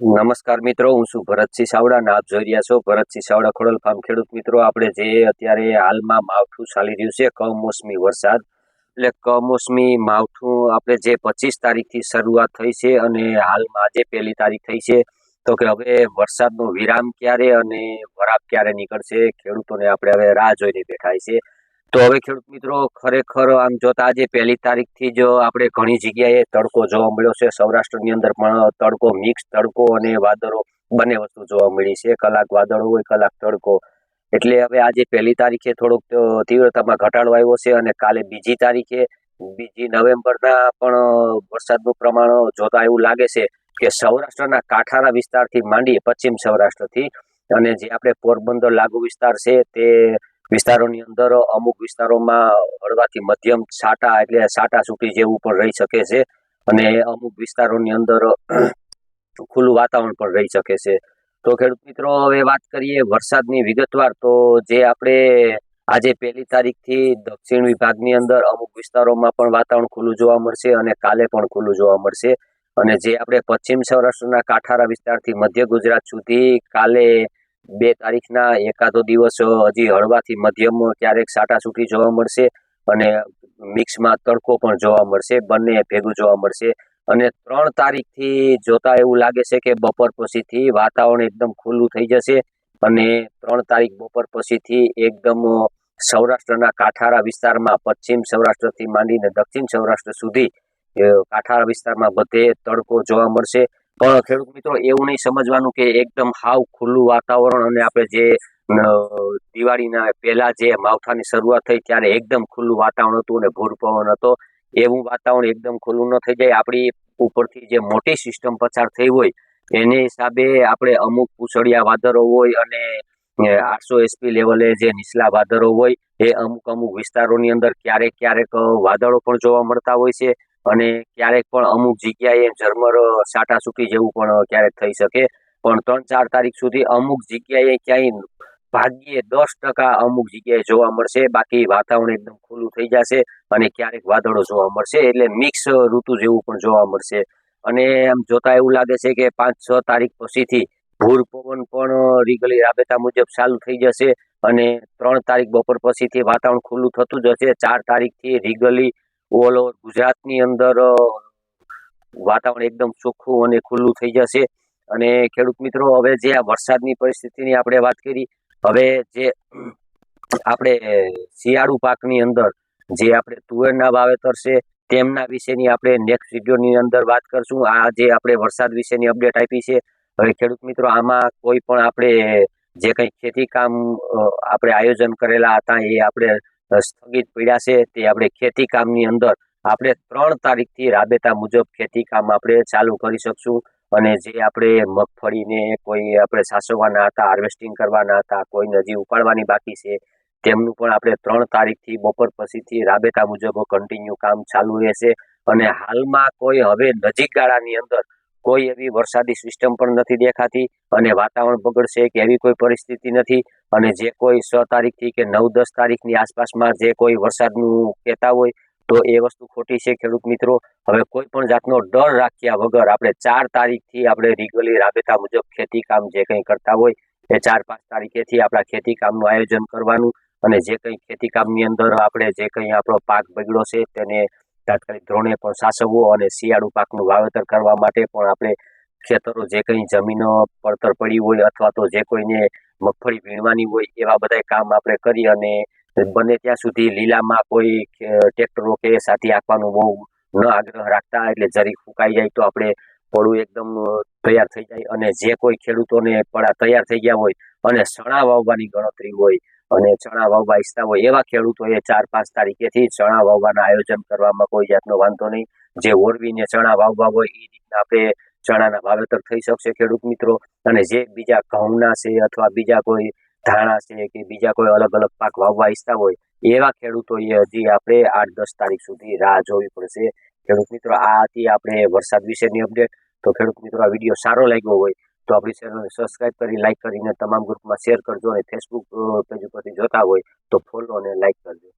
નમસ્કાર મિત્રો, હું છું ભરતસિંહ સાવડા અને આપ જોઈ રહ્યા છો ભરતસિંહ સાવડા ખોડલ ફાર્મ ખેડૂત મિત્રો. આપણે જે અત્યારે હાલમાં માવઠું ચાલી રહ્યું છે, કમોસમી વરસાદ. એટલે કમોસમી માવઠું આપણે જે પચીસ તારીખથી શરૂઆત થઈ છે અને હાલમાં આજે પહેલી તારીખ થઈ છે. તો કે હવે વરસાદનો વિરામ ક્યારે અને વરાપ ક્યારે નીકળશે, ખેડૂતોને આપણે હવે રાહ જોઈને બેઠા છે તો હવે ખેડૂત મિત્રો, ખરેખર આમ જોતા આજે પહેલી તારીખથી જ આપણે ઘણી જગ્યાએ તડકો જોવા મળ્યો છે. સૌરાષ્ટ્રની અંદર પણ તડકો મિક્સ તડકો અને વાદળો, બંને વસ્તુ જોવા મળી છે. કલાક વાદળો હોય, કલાક તડકો. એટલે હવે આજે પહેલી તારીખે થોડોક તીવ્રતામાં ઘટાડો આવ્યો છે અને કાલે બીજી તારીખે, બીજી નવેમ્બરના પણ વરસાદનું પ્રમાણ જોતા એવું લાગે છે કે સૌરાષ્ટ્રના કાંઠાના વિસ્તારથી માંડી પશ્ચિમ સૌરાષ્ટ્રથી અને જે આપણે પોરબંદર લાગુ વિસ્તાર છે તે વિસ્તારોની અંદર અમુક વિસ્તારોમાં હળવાથી મધ્યમ છાંટા એટલે છાંટા છૂટી જેવું પણ રહી શકે છે અને અમુક વિસ્તારોની અંદર ખુલ્લું વાતાવરણ પણ રહી શકે છે. તો ખેડૂત મિત્રો, હવે વાત કરીએ વરસાદની વિગતવાર, તો જે આપણે આજે પહેલી તારીખથી દક્ષિણ વિભાગની અંદર અમુક વિસ્તારોમાં પણ વાતાવરણ ખુલ્લું જોવા મળશે અને કાલે પણ ખુલ્લું જોવા મળશે. અને જે આપણે પશ્ચિમ સૌરાષ્ટ્રના કાંઠારા વિસ્તારથી મધ્ય ગુજરાત સુધી કાલે બે તારીખના એકાદો દિવસ હજી હળવાથી મધ્યમ ક્યારેક છાંટાછૂટી જોવા મળશે અને મિક્સમાં તડકો પણ જોવા મળશે, બંને ભેગું જોવા મળશે. અને ત્રણ તારીખથી જોતા એવું લાગે છે કે બપોર પછીથી વાતાવરણ એકદમ ખુલ્લું થઈ જશે અને ત્રણ તારીખ બપોર પછીથી એકદમ સૌરાષ્ટ્રના કાંઠારા વિસ્તારમાં, પશ્ચિમ સૌરાષ્ટ્રથી માંડીને દક્ષિણ સૌરાષ્ટ્ર સુધી કાંઠારા વિસ્તારમાં બધે તડકો જોવા મળશે. પણ ખેડૂત મિત્રો, એવું નહીં સમજવાનું કે એકદમ હાવ ખુલ્લું વાતાવરણ અને આપણે જે દિવાળીના પહેલા જે માવઠાની શરૂઆત થઈ ત્યારે એકદમ ખુલ્લું વાતાવરણ હતું અને ભૂર પવન હતો. એવું વાતાવરણ એકદમ ખુલ્લું ન થઈ જાય. આપણી ઉપરથી જે મોટી સિસ્ટમ પસાર થઈ હોય, એને હિસાબે આપણે અમુક પૂછડિયા વાદળો હોય અને આઠસો એસપી લેવલે જે નીચલા વાદળો હોય, એ અમુક અમુક વિસ્તારોની અંદર ક્યારેક ક્યારેક વાદળો પણ જોવા મળતા હોય છે. અને ક્યારેક પણ અમુક જગ્યાએ ઝરમર છાંટાછૂટી જેવું પણ ક્યારેક થઈ શકે. પણ ત્રણ ચાર તારીખ સુધી અમુક જગ્યાએ ક્યાંય ભાગ્યે દસ ટકા અમુક જગ્યાએ જોવા મળશે. બાકી વાતાવરણ એકદમ ખુલ્લું થઈ જશે અને ક્યારેક વાદળો જોવા મળશે. એટલે મિક્સ ઋતુ જેવું પણ જોવા મળશે. અને આમ જોતા એવું લાગે છે કે પાંચ છ તારીખ પછીથી ભૂર પવન પણ રીગલી રાબેતા મુજબ ચાલુ થઈ જશે અને ત્રણ તારીખ બપોર પછીથી વાતાવરણ ખુલ્લું થતું જશે ચાર તારીખથી રીગલી ઓલ ઓવર ગુજરાતની અંદર વાતાવરણ એકદમ ચોખ્ખું અને ખુલ્લું થઈ જશે. અને ખેડૂત મિત્રો, હવે જે આ વરસાદની પરિસ્થિતિની આપણે વાત કરી, હવે જે આપણે શિયાળુ પાકની અંદર જે આપણે તુવેરના વાવેતર છે, તેમના વિશેની આપણે નેક્સ્ટ વિડીયોની અંદર વાત કરશું. આ જે આપણે વરસાદ વિશેની અપડેટ આપી છે, હવે ખેડૂત મિત્રો, આમાં કોઈ પણ આપણે જે કંઈ ખેતી કામ આપણે આયોજન કરેલા હતા એ આપણે સ્થગિત પડ્યા છે તે આપણે ખેતી કામની અંદર આપણે ત્રણ તારીખથી રાબેતા મુજબ ખેતી કામ આપણે ચાલુ કરી શકશું અને જે આપણે મગફળીને કોઈ આપણે સાસવવાના હતા હાર્વેસ્ટિંગ કરવાના હતા, કોઈને હજી ઉપાડવાની બાકી છે, તેમનું પણ આપણે ત્રણ તારીખથી બપોર પછીથી રાબેતા મુજબ કન્ટિન્યુ કામ ચાલુ રહેશે. અને હાલમાં કોઈ હવે નજીક ગાળાની અંદર કોઈ એવી વરસાદી સિસ્ટમ પણ નથી દેખાતી અને વાતાવરણ બગડશે કે એવી કોઈ પરિસ્થિતિ નથી. અને જે કોઈ છ તારીખથી કે નવ, દસ તારીખની આસપાસમાં જે કોઈ વરસાદનું કહેતા હોય તો એ વસ્તુ ખોટી છે ખેડૂત મિત્રો. હવે કોઈ પણ જાતનો ડર રાખ્યા વગર આપણે ચાર તારીખથી આપણે રીગલી રાબેતા મુજબ ખેતી કામ જે કંઈ કરતા હોય એ ચાર, પાંચ તારીખેથી આપણા ખેતી કામનું આયોજન કરવાનું અને જે કંઈ ખેતી કામની અંદર આપણે જે કંઈ આપણો પાક બગડ્યો છે તેને તાત્કાલિક ધોરણે પણ સાચવવો અને શિયાળુ પાકનું વાવેતર કરવા માટે પણ આપણે ખેતરો જે કંઈ જમીનો પડતર પડી હોય અથવા તો જે કોઈને મગફળી વીણવાની હોય એવા બધા કામ આપણે કરી અને બને ત્યાં સુધી લીલામાં કોઈ ટ્રેક્ટરો કે સાથી આપવાનું બહુ ન આગ્રહ રાખતા એટલે જરી ફૂંકાઈ જાય તો આપણે પડું એકદમ તૈયાર થઈ જાય અને જે કોઈ ખેડૂતોને પડા તૈયાર થઈ ગયા હોય અને સણા વાવવાની ગણતરી હોય અને ચણા વાવવા ઈચ્છતા હોય એવા ખેડૂતોએ ચાર પાંચ તારીખેથી ચણા વાવવાના આયોજન કરવામાં કોઈ જાતનો વાંધો નહીં. જે ઓરવીને ચણા વાવવા હોય એ રીતના આપણે ચણાના વાવેતર થઈ શકશે ખેડૂત મિત્રો. અને જે બીજા ઘઉંના છે અથવા બીજા કોઈ ધાણા છે કે બીજા કોઈ અલગ અલગ પાક વાવવા ઈચ્છતા હોય, એવા ખેડૂતોએ હજી આપણે આઠ દસ તારીખ સુધી રાહ જોવી પડશે. ખેડૂત મિત્રો, આ હતી આપણે વરસાદ વિશેની અપડેટ. તો ખેડૂત મિત્રો, આ વીડિયો સારો લાગ્યો હોય તો આપણી ચેનલને સબસ્ક્રાઇબ કરી લાઇક કરીને તમામ ગ્રુપમાં શેર કરજો અને ફેસબુક પેજ ઉપરથી જોતા હોય તો ફોલો અને લાઇક કરજો.